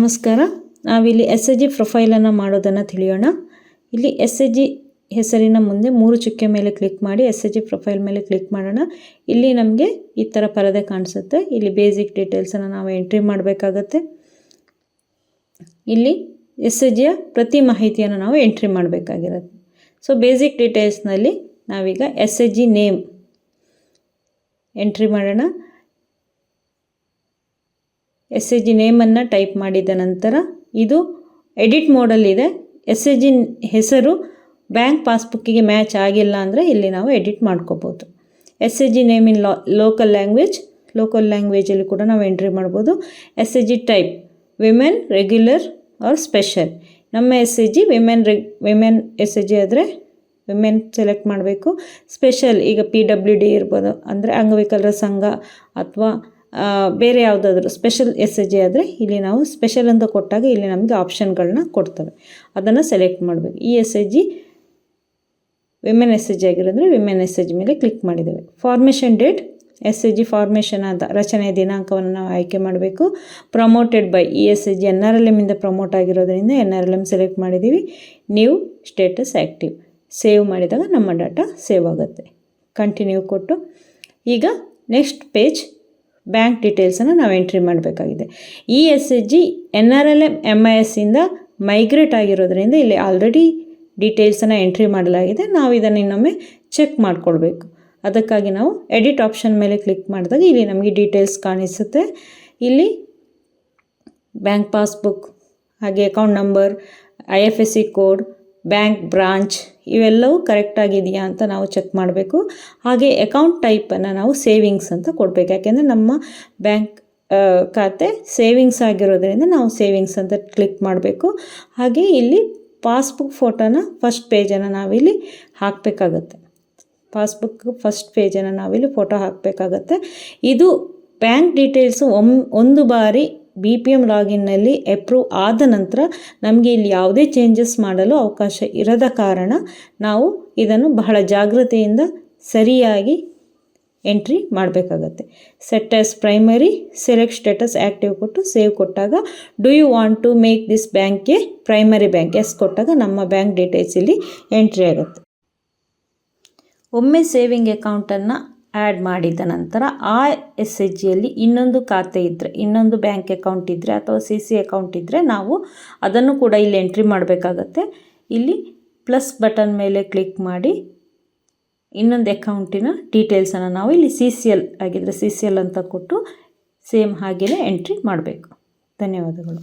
ನಮಸ್ಕಾರ. ನಾವಿಲ್ಲಿ S A G ಪ್ರೊಫೈಲನ್ನು ಮಾಡೋದನ್ನು ತಿಳಿಯೋಣ. ಇಲ್ಲಿ ಎಸ್ ಎ ಜಿ ಹೆಸರಿನ ಮುಂದೆ ಮೂರು ಚುಕ್ಕೆ ಮೇಲೆ ಕ್ಲಿಕ್ ಮಾಡಿ ಎಸ್ ಎ ಜಿ ಪ್ರೊಫೈಲ್ ಮೇಲೆ ಕ್ಲಿಕ್ ಮಾಡೋಣ. ಇಲ್ಲಿ ನಮಗೆ ಈ ಥರ ಪರದೆ ಕಾಣಿಸುತ್ತೆ. ಇಲ್ಲಿ ಬೇಸಿಕ್ ಡೀಟೇಲ್ಸನ್ನು ನಾವು ಎಂಟ್ರಿ ಮಾಡಬೇಕಾಗತ್ತೆ. ಇಲ್ಲಿ ಎಸ್ ಎ ಜಿಯ ಪ್ರತಿ ಮಾಹಿತಿಯನ್ನು ನಾವು ಎಂಟ್ರಿ ಮಾಡಬೇಕಾಗಿರುತ್ತೆ. ಸೊ ಬೇಸಿಕ್ ಡೀಟೇಲ್ಸ್ನಲ್ಲಿ ನಾವೀಗ S A G name entry ಮಾಡೋಣ. ಎಸ್ ಎ ಜಿ ನೇಮನ್ನು ಟೈಪ್ ಮಾಡಿದ ನಂತರ ಇದು ಎಡಿಟ್ ಮೋಡಲ್ಲಿದೆ ಎಸ್ ಎ ಜಿ ಹೆಸರು ಬ್ಯಾಂಕ್ ಪಾಸ್ಬುಕ್ಕಿಗೆ ಮ್ಯಾಚ್ ಆಗಿಲ್ಲ ಅಂದರೆ ಇಲ್ಲಿ ನಾವು ಎಡಿಟ್ ಮಾಡ್ಕೋಬೋದು. S A G name in law local language local ಲ್ಯಾಂಗ್ವೇಜಲ್ಲಿ ಕೂಡ ನಾವು ಎಂಟ್ರಿ ಮಾಡ್ಬೋದು. S A G type women regular or special ನಮ್ಮ S A G women reg women S A G ಆದರೆ ವಿಮೆನ್ ಸೆಲೆಕ್ಟ್ ಮಾಡಬೇಕು. ಸ್ಪೆಷಲ್ ಈಗ P W D ಇರ್ಬೋದು. ಅಂದರೆ ಅಂಗವಿಕಲರ ಸಂಘ ಅಥವಾ ಬೇರೆ ಯಾವುದಾದ್ರೂ ಸ್ಪೆಷಲ್ ಎಸ್ ಎ ಜಿ ಆದರೆ ಇಲ್ಲಿ ನಾವು ಸ್ಪೆಷಲ್ ಅಂತ ಕೊಟ್ಟಾಗ ಇಲ್ಲಿ ನಮಗೆ ಆಪ್ಷನ್ಗಳನ್ನ ಕೊಡ್ತವೆ. ಅದನ್ನು ಸೆಲೆಕ್ಟ್ ಮಾಡಬೇಕು. ಈ S A G women S A G ಆಗಿರೋದ್ರೆ women S A G ಮೇಲೆ ಕ್ಲಿಕ್ ಮಾಡಿದ್ದೇವೆ. Formation date S A G formation ಆದ ರಚನೆಯ ದಿನಾಂಕವನ್ನು ನಾವು ಆಯ್ಕೆ ಮಾಡಬೇಕು. Promoted by E S A G N R L ಎಮ್ಮಿಂದ promote ಆಗಿರೋದ್ರಿಂದ N R L M select ಮಾಡಿದ್ದೀವಿ. ನ್ಯೂ ಸ್ಟೇಟಸ್ ಆ್ಯಕ್ಟಿವ್ ಸೇವ್ ಮಾಡಿದಾಗ ನಮ್ಮ ಡಾಟಾ ಸೇವ್ ಆಗುತ್ತೆ. ಕಂಟಿನ್ಯೂ ಕೊಟ್ಟು ಈಗ ನೆಕ್ಸ್ಟ್ ಪೇಜ್ ಬ್ಯಾಂಕ್ ಡೀಟೇಲ್ಸನ್ನು ನಾವು ಎಂಟ್ರಿ ಮಾಡಬೇಕಾಗಿದೆ. E S H G N R L M M I ಎಸ್ಸಿಂದ migrate ಆಗಿರೋದ್ರಿಂದ ಇಲ್ಲಿ ಆಲ್ರೆಡಿ ಡೀಟೇಲ್ಸನ್ನು ಎಂಟ್ರಿ ಮಾಡಲಾಗಿದೆ. ನಾವು ಇದನ್ನು ಇನ್ನೊಮ್ಮೆ ಚೆಕ್ ಮಾಡಿಕೊಳ್ಬೇಕು. ಅದಕ್ಕಾಗಿ ನಾವು ಎಡಿಟ್ ಆಪ್ಷನ್ ಮೇಲೆ ಕ್ಲಿಕ್ ಮಾಡಿದಾಗ ಇಲ್ಲಿ ನಮಗೆ ಡೀಟೇಲ್ಸ್ ಕಾಣಿಸುತ್ತೆ. ಇಲ್ಲಿ ಬ್ಯಾಂಕ್ ಪಾಸ್ಬುಕ್ ಹಾಗೆ account number I F S C code bank, branch ಇವೆಲ್ಲವೂ ಕರೆಕ್ಟಾಗಿದೆಯಾ ಅಂತ ನಾವು ಚೆಕ್ ಮಾಡಬೇಕು. ಹಾಗೆ ಅಕೌಂಟ್ ಟೈಪನ್ನು ನಾವು ಸೇವಿಂಗ್ಸ್ ಅಂತ ಕೊಡಬೇಕು. ಯಾಕೆಂದರೆ ನಮ್ಮ ಬ್ಯಾಂಕ್ ಖಾತೆ ಸೇವಿಂಗ್ಸ್ ಆಗಿರೋದರಿಂದ ನಾವು ಸೇವಿಂಗ್ಸ್ ಅಂತ ಕ್ಲಿಕ್ ಮಾಡಬೇಕು. ಹಾಗೆ ಇಲ್ಲಿ ಪಾಸ್ಬುಕ್ ಫೋಟೋನ ಫಸ್ಟ್ ಪೇಜನ್ನು ನಾವಿಲ್ಲಿ ಹಾಕಬೇಕಾಗತ್ತೆ. ಪಾಸ್ಬುಕ್ ಫಸ್ಟ್ ಪೇಜನ್ನು ನಾವಿಲ್ಲಿ ಫೋಟೋ ಹಾಕಬೇಕಾಗತ್ತೆ. ಇದು ಬ್ಯಾಂಕ್ ಡೀಟೇಲ್ಸು ಒಂದು ಬಾರಿ ಬಿ ಪಿ ಎಂ ಲಾಗಿನ್ನಲ್ಲಿ ಎಪ್ರೂವ್ ಆದ ನಂತರ ನಮಗೆ ಇಲ್ಲಿ ಯಾವುದೇ ಚೇಂಜಸ್ ಮಾಡಲು ಅವಕಾಶ ಇರದ ಕಾರಣ ನಾವು ಇದನ್ನು ಬಹಳ ಜಾಗ್ರತೆಯಿಂದ ಸರಿಯಾಗಿ ಎಂಟ್ರಿ ಮಾಡಬೇಕಾಗತ್ತೆ. Set as primary select status active ಕೊಟ್ಟು ಸೇವ್ ಕೊಟ್ಟಾಗ do you want to make this ಬ್ಯಾಂಕ್ಗೆ ಪ್ರೈಮರಿ ಬ್ಯಾಂಕ್ ಎಸ್ ಕೊಟ್ಟಾಗ ನಮ್ಮ ಬ್ಯಾಂಕ್ ಡೀಟೇಲ್ಸ್ ಇಲ್ಲಿ ಎಂಟ್ರಿ ಆಗುತ್ತೆ. ಒಮ್ಮೆ ಸೇವಿಂಗ್ ಅಕೌಂಟನ್ನು ಆ್ಯಡ್ ಮಾಡಿದ ನಂತರ ಆ ಎಸ್ ಎಚ್ ಜಿಯಲ್ಲಿ ಇನ್ನೊಂದು ಖಾತೆ ಇದ್ದರೆ ಇನ್ನೊಂದು ಬ್ಯಾಂಕ್ ಅಕೌಂಟ್ ಇದ್ದರೆ ಅಥವಾ ಸಿ ಸಿ ಅಕೌಂಟ್ ಇದ್ದರೆ ನಾವು ಅದನ್ನು ಕೂಡ ಇಲ್ಲಿ ಎಂಟ್ರಿ ಮಾಡಬೇಕಾಗತ್ತೆ. ಇಲ್ಲಿ ಪ್ಲಸ್ ಬಟನ್ ಮೇಲೆ ಕ್ಲಿಕ್ ಮಾಡಿ ಇನ್ನೊಂದು ಅಕೌಂಟಿನ ಡೀಟೇಲ್ಸನ್ನು ನಾವು ಇಲ್ಲಿ ಸಿ ಸಿ ಎಲ್ ಆಗಿದ್ದರೆ ಸಿ ಸಿ ಎಲ್ ಅಂತ ಕೊಟ್ಟು ಸೇಮ್ ಹಾಗೆಯೇ ಎಂಟ್ರಿ ಮಾಡಬೇಕು. ಧನ್ಯವಾದಗಳು.